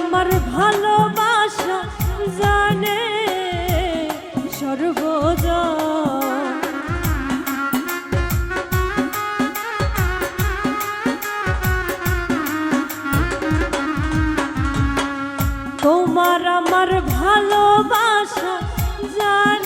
আমার ভালোবাসা জানে সর্বজা তোমার আমার ভালোবাসা জানে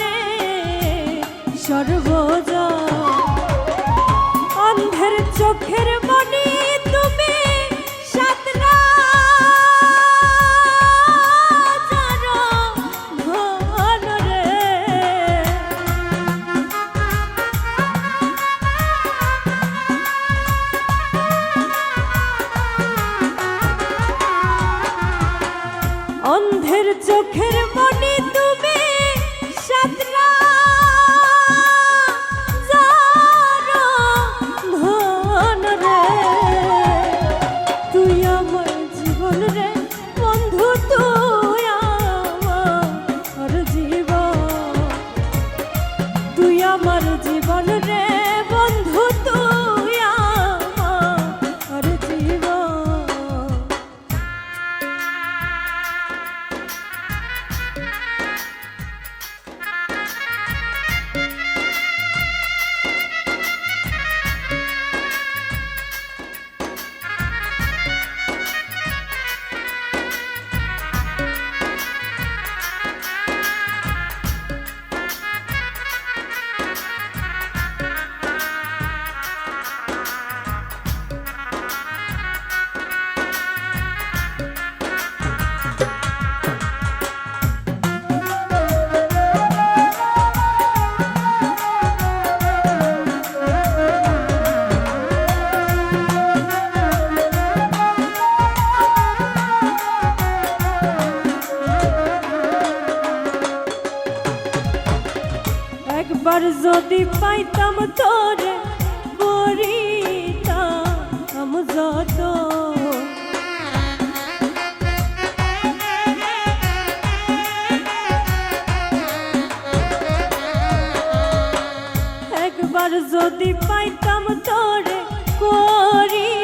একবার যদি পাইতাম তোরে করিতাম যত একবার যদি পাইতাম তোরে করিতাম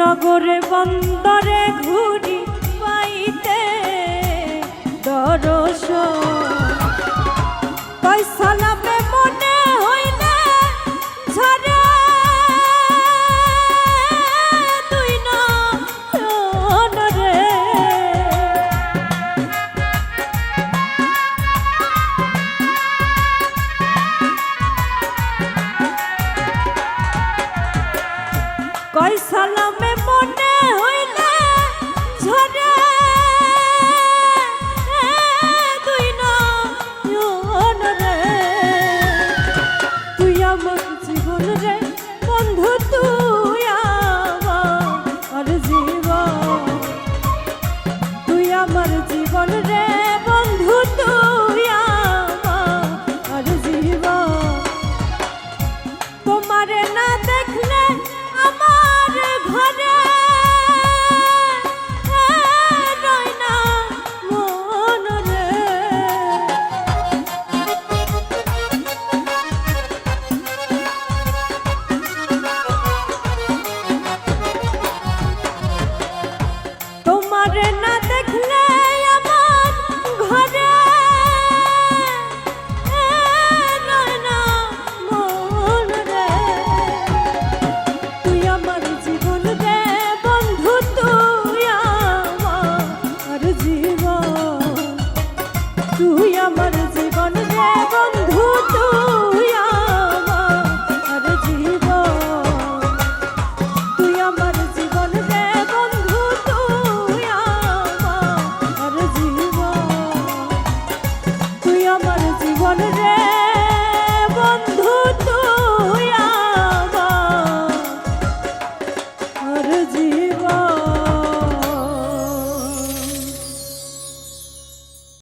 নগরে বন্দরে ঘুরি পাইতে দরস। পয়সা পারে না